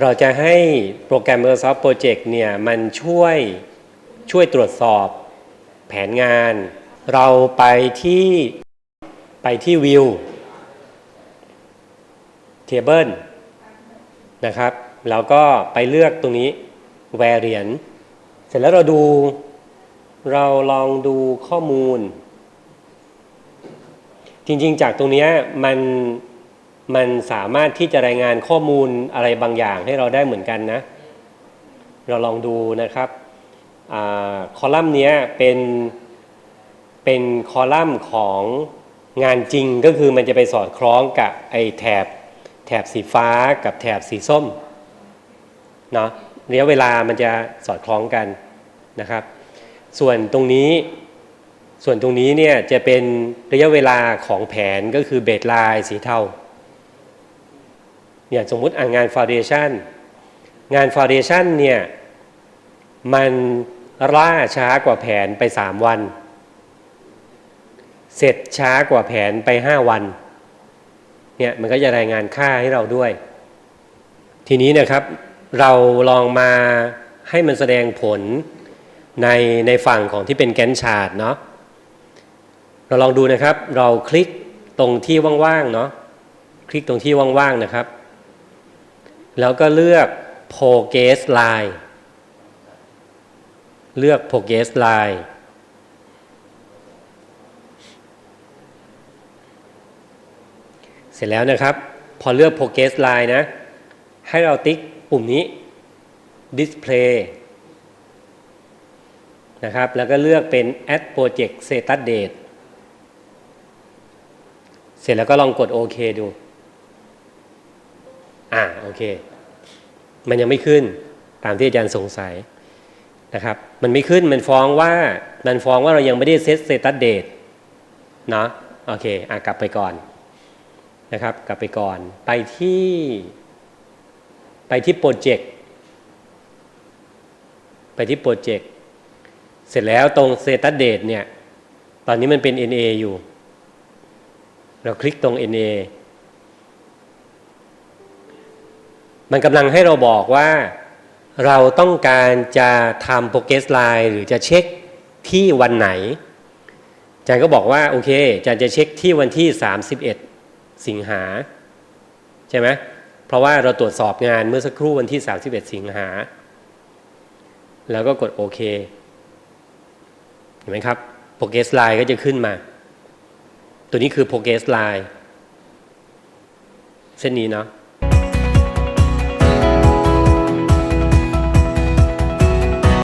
เราจะให้โปรแกรม Microsoft Project เนี่ยมันช่วยช่วยตรวจสอบแผนงาน เราไปที่ไปที่ View Table นะครับแล้วก็ไปเลือกตรงนี้ Variant เสร็จแล้วเราดูเราลองดูข้อมูล จริงๆจากตรงเนี้ยมัน มันสามารถที่จะรายงานข้อมูลอะไรบางอย่างให้เราได้เหมือนกันนะ เราลองดูนะครับอคอลัมน์นี้เป็นเป็นคอลัมน์ของงานจริงก็คือมันจะไปสอดคล้องกับไอ้แถบแถบสีฟ้ากับแถบสีส้มเนาะระยะเวลามันจะสอดคล้องกันนะครับ ส่วนตรงนี้ส่วนตรงนี้เนี่ยจะเป็นระยะเวลาของแผนก็คือเบสไลน์สีเทา เนี่ยสมมุติอ่างานฟ u n เดชันงานฟ u n เดชันเนี่ย มันล่าช้ากว่าแผนไป3วัน เสร็จช้ากว่าแผนไป5วันเนี่ยมันก็จะรายงานค่าให้เราด้วย ทีนี้นะครับเราลองมาให้มันแสดงผลในในฝั่งของที่เป็นแกนชาร์ตเนาะเราลองดูนะครับ เราคลิกตรงที่ว่างๆเนาะคลิกตรงที่ว่างๆนะครับ แล้วก็เลือก progress line เลือก progress line เสร็จแล้วนะครับ พอเลือก progress line นะ ให้เราติ๊กปุ่มนี้ display นะครับ แล้วก็เลือกเป็น add project status date เสร็จแล้วก็ลองกดโอเคดู อ่าโอเค มันยังไม่ขึ้นตามที่อาจารย์สงสัยนะครับ มันไม่ขึ้นมันฟ้องว่ามันฟ้องว่าเรายังไม่ได้เซตสเตตัสเดตเนาะโอเคอะกลับไปก่อนนะครับ กลับไปก่อนไปที่ ไปที่โปรเจกต์ไปที่โปรเจกต์เสร็จแล้วตรง status date เนี่ย ตอนนี้มันเป็น NA อยู่ เราคลิกตรง NA มันกำลังให้เราบอกว่าเราต้องการจะทำ progress line หรือจะเช็คที่วันไหนอาจารย์ก็บอกว่าโอเคอาจารย์จะเช็คที่วันที่ 31 สิงหาใช่ไหมเพราะว่าเราตรวจสอบงานเมื่อสักครู่วันที่ 31 สิงหา แล้วก็กดโอเคเห็นไหมครับ progress line ก็จะขึ้นมา ตัวนี้คือ progress line เส้นนี้เนาะ